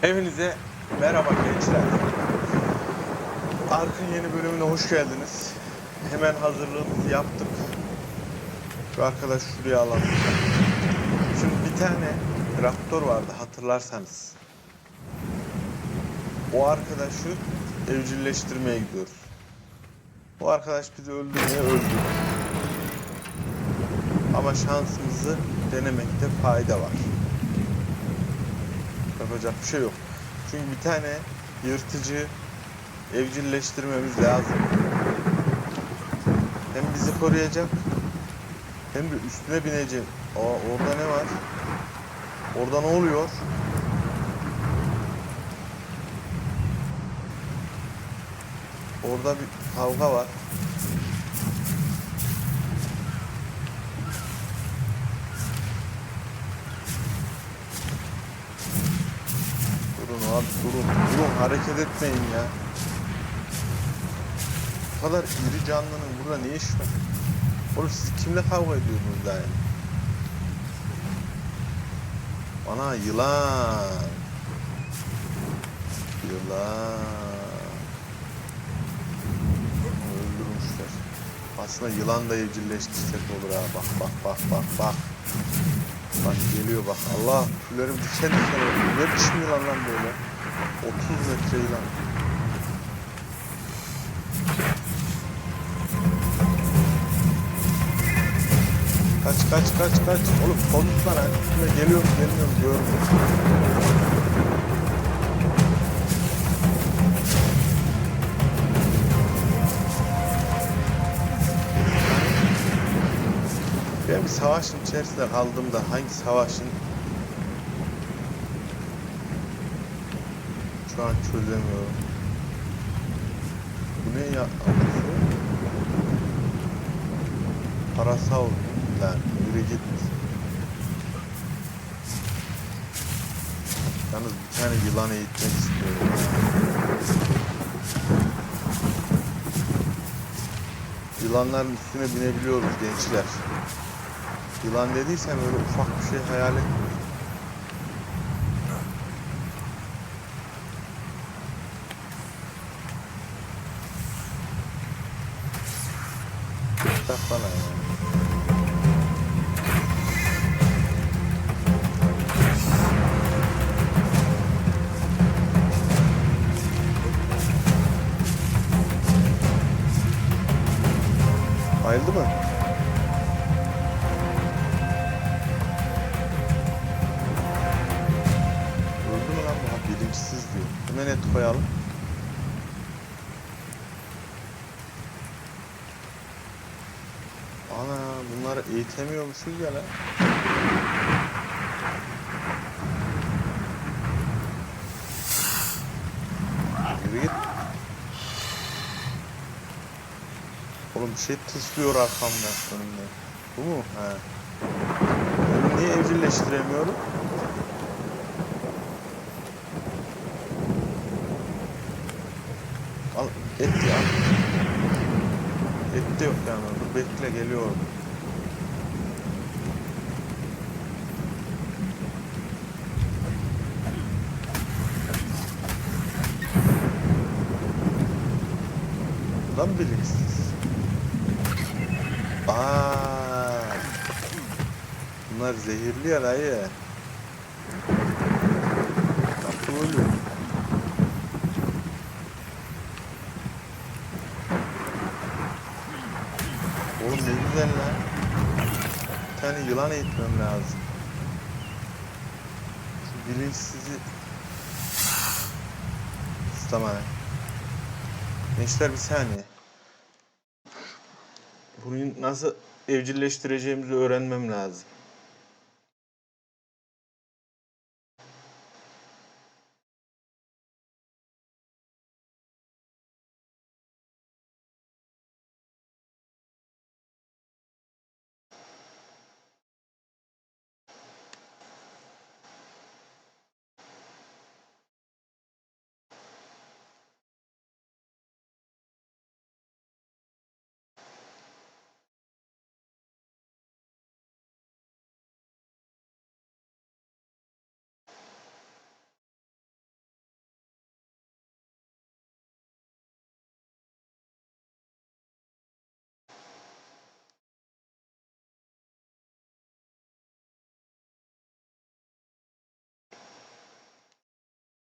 Hepinize merhaba gençler. Ark'ın yeni bölümüne hoş geldiniz. Hemen hazırlığımızı yaptık. Şu arkadaş şuraya alalım. Şimdi bir tane traktör vardı hatırlarsanız. O arkadaşı evcilleştirmeye gidiyoruz. O arkadaş bizi öldürmeye öldü. Ama şansımızı denemekte fayda var. Yapacak bir şey yok. Çünkü bir tane yırtıcı evcilleştirmemiz lazım. Hem bizi koruyacak hem de üstüne binecek. Aa orada ne var? Orada ne oluyor? Orada bir kavga var. Durun abi durun. Durun hareket etmeyin ya. Bu kadar iri canlının burada ne işi var? Oğlum siz kimle kavga ediyorsunuz daha yani? Ana yılan. Yılan. Öldürmüşler. Aslında yılan da evcilleştirsek olur ha. Bak bak bak bak bak. Bak geliyor bak. Allah tüylerim diken diken oldu. Ne biçim yılan lan böyle? 30 metre yılan. Kaç kaç kaç kaç. Oğlum konuşsana. Üstüne geliyorum gelmiyorum görmüyorum. Ben bir savaşın içerisinde kaldığımda hangi savaşın şu an çözemiyorum. Bu ne ya? Parasal lan yürü git. Yalnız bir tane yılan eğitmek istiyorum. Yılanların üstüne binebiliyoruz gençler. Yılan dediysem öyle ufak bir şey hayal et. Bunları eğitemiyormuşuz ya lan. Yürü git. Oğlum bir şey tıslıyor arkamda önümde. Bu mu? He. Ben niye evcilleştiremiyorum? Al et ya. Et de yok yani. Dur bekle geliyorum. Lan bilinçsiz. Aa. Bunlar zehirli ya dayı. Nasıl ölüyor? Oğlum ne güzel lan. Bir tane yılan eğitmem lazım. Şu bilinçsizi... Tamam. Gençler bir saniye. Bunu nasıl evcilleştireceğimizi öğrenmem lazım.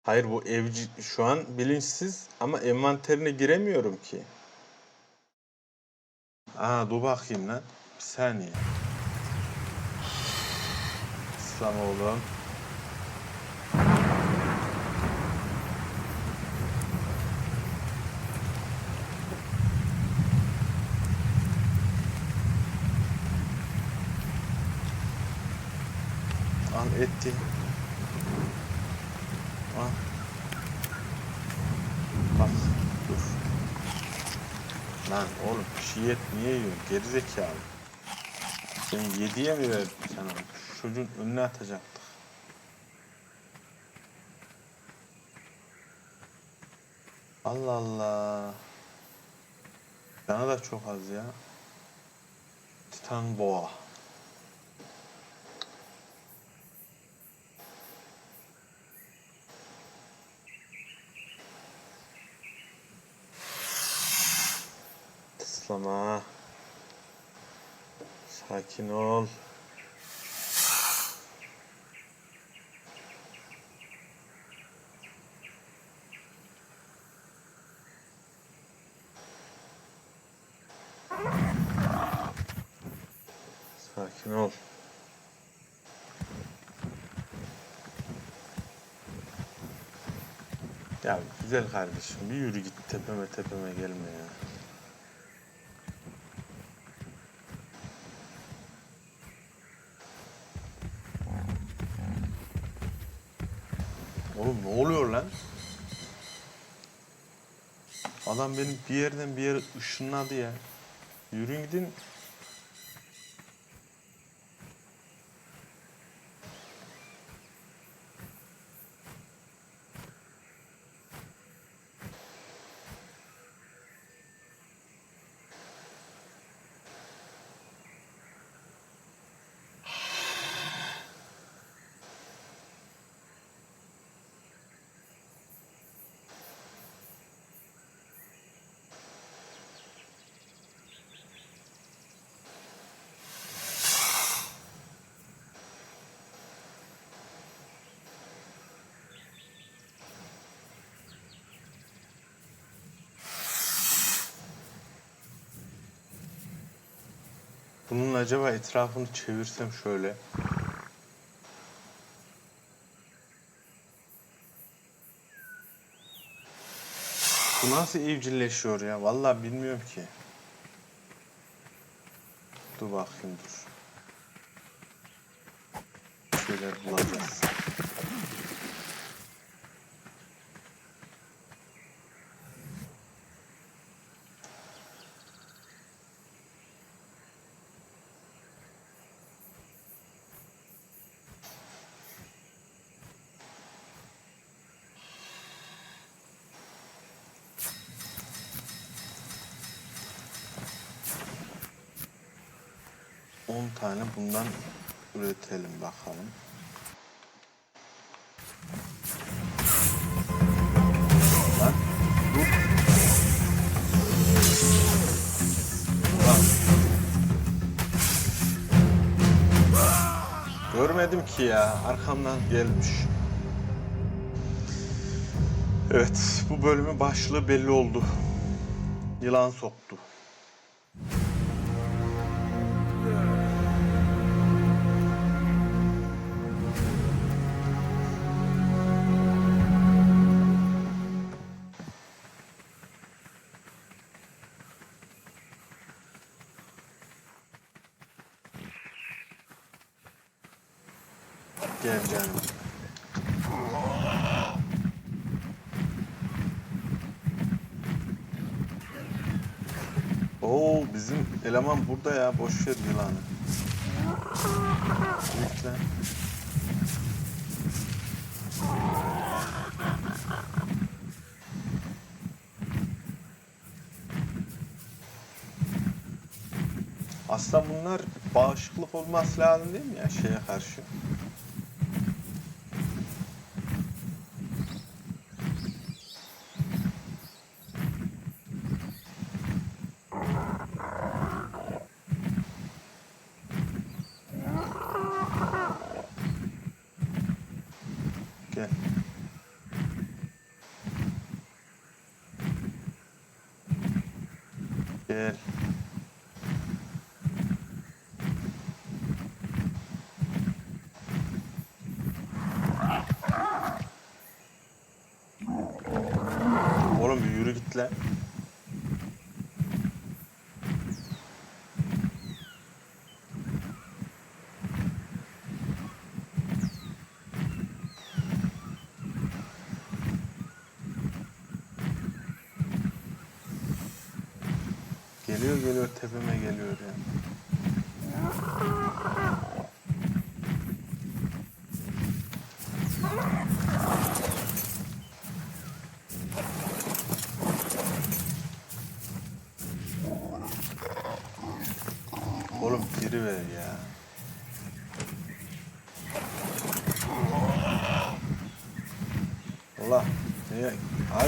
Hayır bu evci şu an bilinçsiz ama envanterine giremiyorum ki. Aa dur bakayım lan. Bir saniye. İslam oğlum. Al etti. Al. Bak dur. Lan oğlum pişi et niye yiyorsun? Gerizekalı. Sen yediye mi verdin sen onu? Çocuğun önüne atacaktık. Allah Allah. Canı da çok az ya. Titan boğa. Tıslama. Sakin ol. Sakin ol. Ya güzel kardeşim bir yürü git tepeme tepeme gelme ya. Oğlum ne oluyor lan? Adam beni bir yerden bir yere ışınladı ya. Yürüyün gidin. Bunun acaba etrafını çevirsem şöyle. Bu nasıl evcilleşiyor ya? Vallahi bilmiyorum ki. Dur bakayım dur. Bir şeyler bulacağız. Tane bundan üretelim bakalım. Dur. Lan. Görmedim ki ya. Arkamdan gelmiş. Evet, bu bölümün başlığı belli oldu. Yılan soktu. Eleman burada ya boş ver yılanı. Lütfen. Aslında bunlar bağışıklık olması lazım değil mi ya şeye karşı? kitle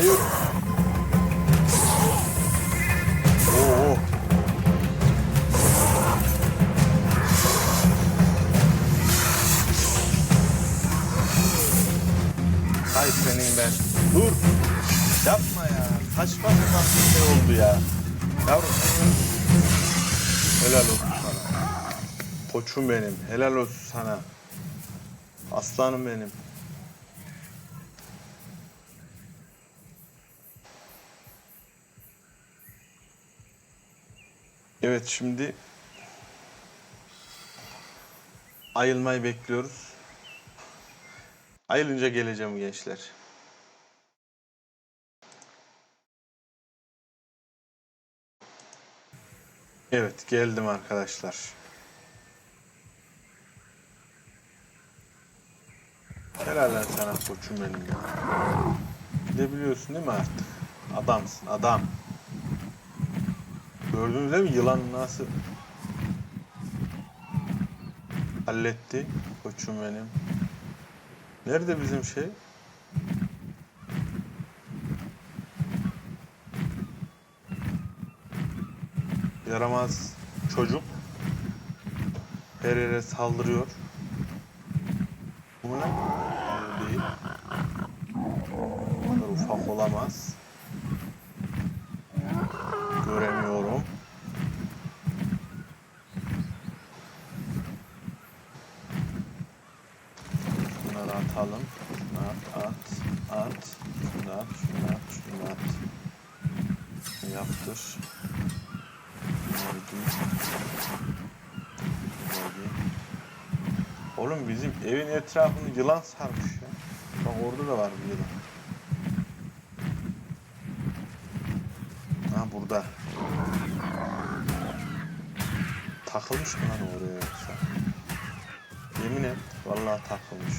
Hayır. Oo. Hay senin ben. Dur. Yapma ya. Saçma sapan bir şey oldu ya. Yavrum. Helal olsun sana. Koçum benim. Helal olsun sana. Aslanım benim. Evet şimdi ayılmayı bekliyoruz. Ayılınca geleceğim gençler. Evet geldim arkadaşlar. Helal sana koçum benim ya. Gidebiliyorsun değil mi artık? Adamsın adam. Gördünüz değil mi yılan nasıl halletti koçum benim. Nerede bizim şey? Yaramaz çocuk her yere saldırıyor. Bu ne? Değil. Bu kadar ufak olamaz. Göremiyorum. Atalım. Şunu at, at, at. Şunu at, şunu at, şunu at. Şunu yaptır. Bunları giy. Oğlum bizim evin etrafını yılan sarmış ya. Bak orada da var bir yılan. Ha burada. Takılmış mı lan oraya yoksa? Yemin et. Vallahi takılmış.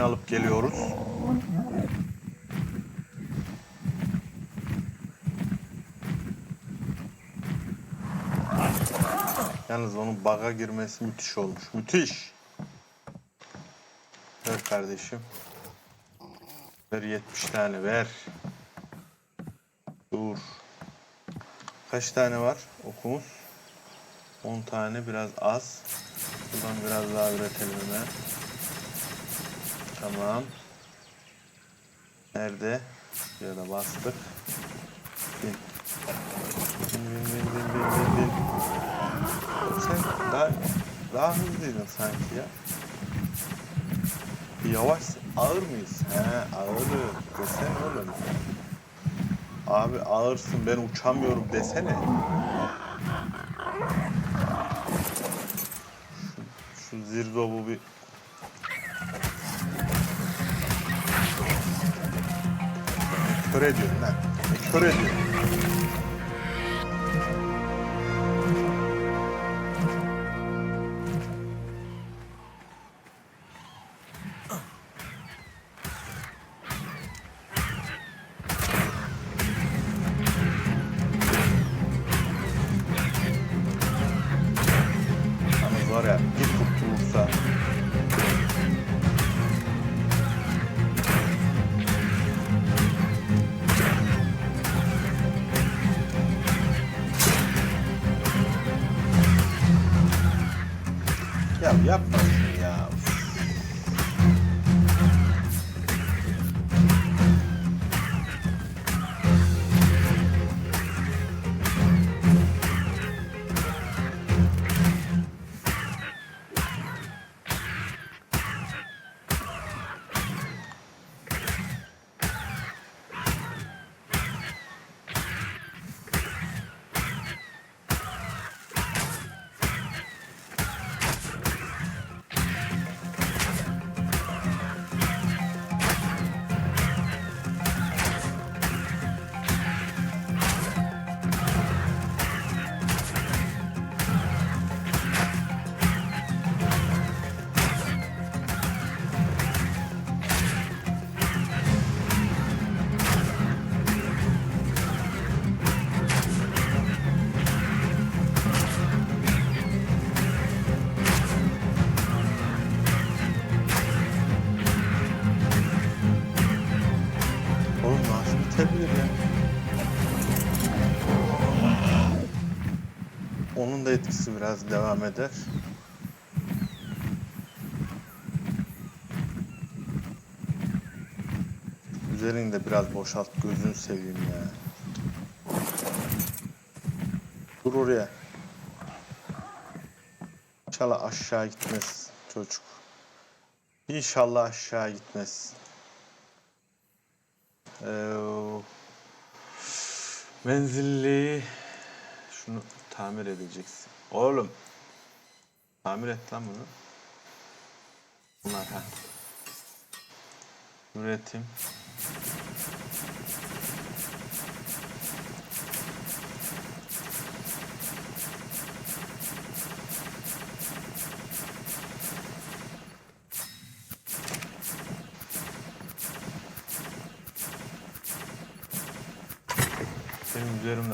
Hemen alıp geliyoruz. Yalnız onun baga girmesi müthiş olmuş. Müthiş. Ver kardeşim. Ver 70 tane ver. Dur. Kaç tane var okumuz? 10 tane biraz az. Buradan biraz daha üretelim hemen. Tamam. Nerede? Da bastık. Bin. Bin bin bin bin bin bin bin. Sen daha, daha hızlıydın sanki ya. Yavaş, ağır mıyız? He ağır. Desene oğlum. Abi ağırsın ben uçamıyorum desene. Şu, şu zirdobu bir Ne kör ediyorsun lan. Ne kör ediyorsun. Yalnız Ya Onun da etkisi biraz devam eder. Üzerini de biraz boşalt gözünü seveyim ya. Dur oraya. İnşallah aşağı gitmez çocuk. İnşallah aşağı gitmez. Ee, menzilli şunu tamir edeceksin. Oğlum tamir et lan bunu. Bunlar ha. Üretim.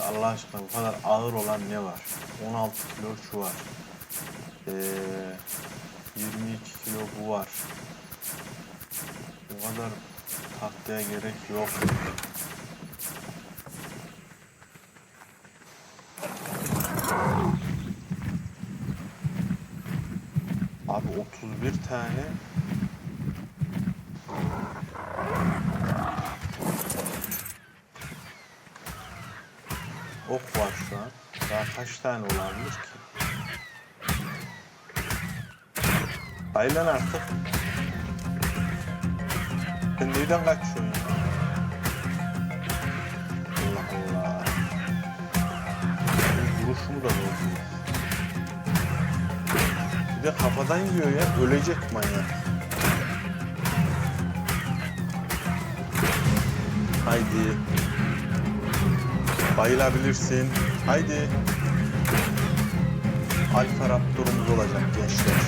Allah aşkına bu kadar ağır olan ne var? 16 kilo şu var. Ee, 22 kilo bu var. Bu kadar tahtaya gerek yok. Abi 31 tane ok var şu an. Daha kaç tane olabilir ki? Aylan artık. Sen neyden kaçıyorsun ya? Allah Allah. Vuruşumu da bozuyor. Bir de kafadan yiyor ya. Ölecek manyak. Haydi. Bayılabilirsin. Haydi. Alfa Raptor'umuz olacak gençler.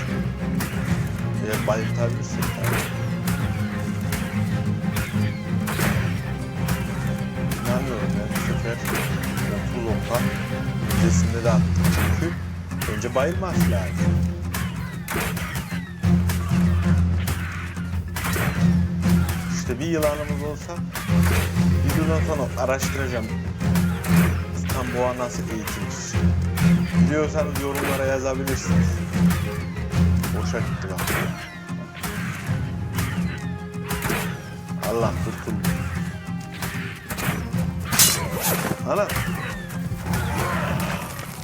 Eğer bayıltabilirsek tabii. İnanmıyorum ya bu sefer 30 oka öncesinde de attık çünkü önce bayılmaz lazım. İşte bir yılanımız olsa videodan sonra araştıracağım tam nasıl eğitilir biliyorsanız yorumlara yazabilirsiniz. Boşa gitti bak. Allah kurtuldu. Ana.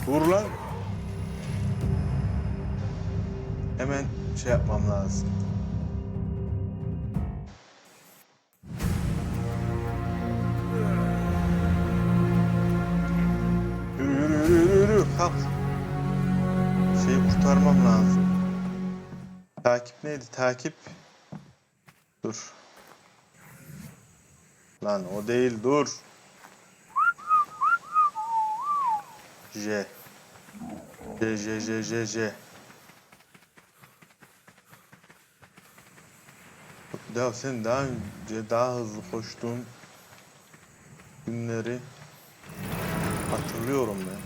Dur lan. Hemen şey yapmam lazım. Yürü. Kalk. Kurtarmam lazım. Takip neydi? Takip. Dur. Lan o değil dur. J. J J J J J. Ya sen daha önce daha hızlı koştuğun günleri hatırlıyorum ben.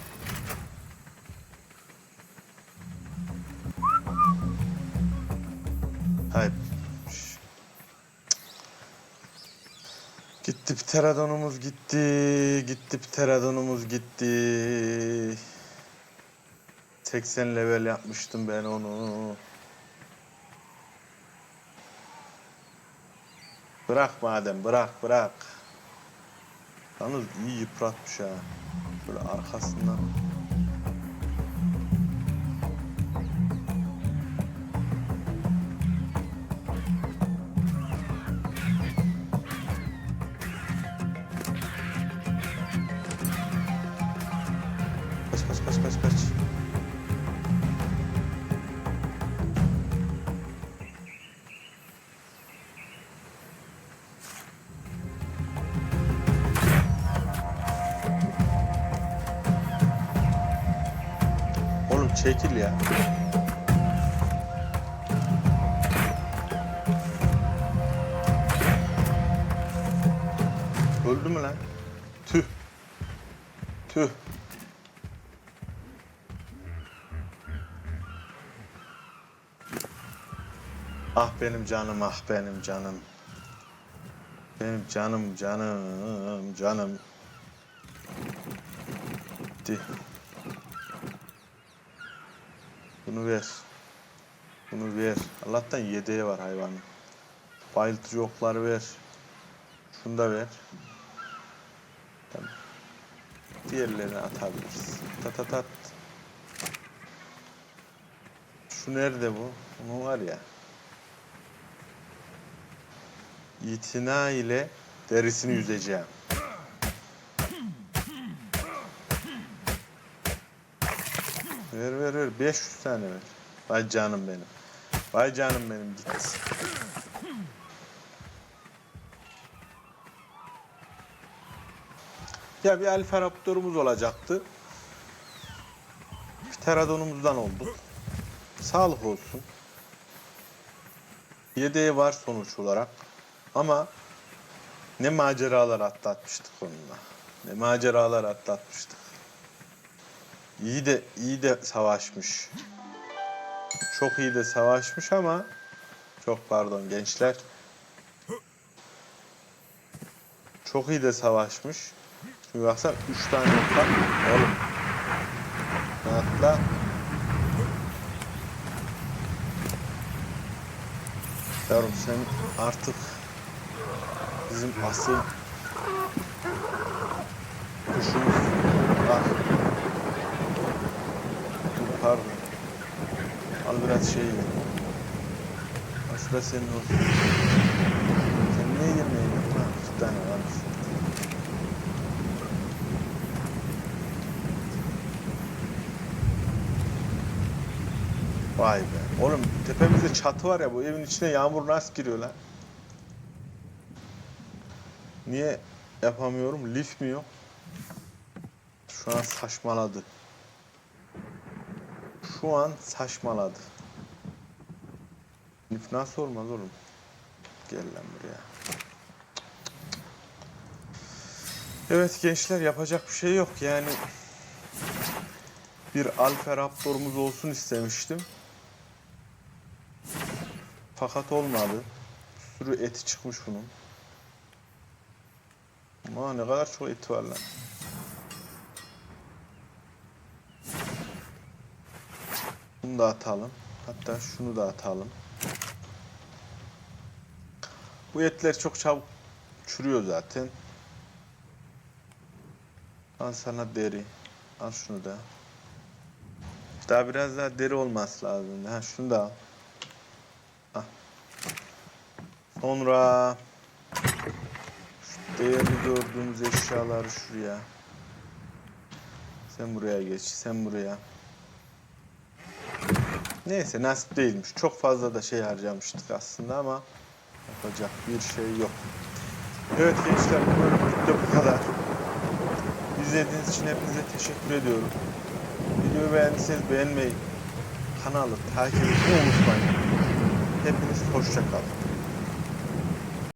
Pterodonumuz gitti. Gitti pterodonumuz gitti. 80 level yapmıştım ben onu. Bırak madem bırak bırak. Yalnız iyi yıpratmış ha. Böyle arkasından. Çekil ya. Öldü mü lan? Tüh. Tüh. Ah benim canım, ah benim canım. Benim canım, canım, canım. Gitti. Bunu ver. Bunu ver. Allah'tan yedeği var hayvanın. Bayıltıcı okları ver. Şunu da ver. Tamam. Diğerlerini atabiliriz. Tat tat. Şu nerede bu? Bunun var ya. İtina ile derisini yüzeceğim. Ver ver ver. 500 tane ver. Vay canım benim. Vay canım benim git. Ya bir alfa raptorumuz olacaktı. Pterodonumuzdan oldu. Sağlık olsun. Yedeği var sonuç olarak. Ama ne maceralar atlatmıştık onunla. Ne maceralar atlatmıştık. İyi de iyi de savaşmış. Çok iyi de savaşmış ama çok pardon gençler. Çok iyi de savaşmış. Şimdi baksana 3 tane var. Oğlum. Atla. Yavrum sen artık bizim asıl kuşumuz var. Dur, Pardon. Al biraz şey. Aslında senin olsun. Sen niye yemeği yiyorsun? Ha, iki tane varmış. Vay be. Oğlum tepemizde çatı var ya bu evin içine yağmur nasıl giriyor lan? Niye yapamıyorum? Lif mi yok? Şu an saçmaladı. Şu an saçmaladı. Lif nasıl olmaz oğlum? Gel lan buraya. Evet gençler yapacak bir şey yok yani. Bir alfa raptorumuz olsun istemiştim. Fakat olmadı. Bir sürü eti çıkmış bunun. Ama ne kadar çok eti var lan. Bunu da atalım. Hatta şunu da atalım. Bu etler çok çabuk çürüyor zaten. Al sana deri. Al şunu da. Daha biraz daha deri olması lazım. Ha şunu da al. Al. Sonra şu değerli gördüğümüz eşyaları şuraya. Sen buraya geç, sen buraya. Neyse nasip değilmiş. Çok fazla da şey harcamıştık aslında ama yapacak bir şey yok. Evet gençler bu bölümlük bu kadar. İzlediğiniz için hepinize teşekkür ediyorum. Videoyu beğendiyseniz beğenmeyi, kanalı takip etmeyi unutmayın. Hepiniz hoşça kalın.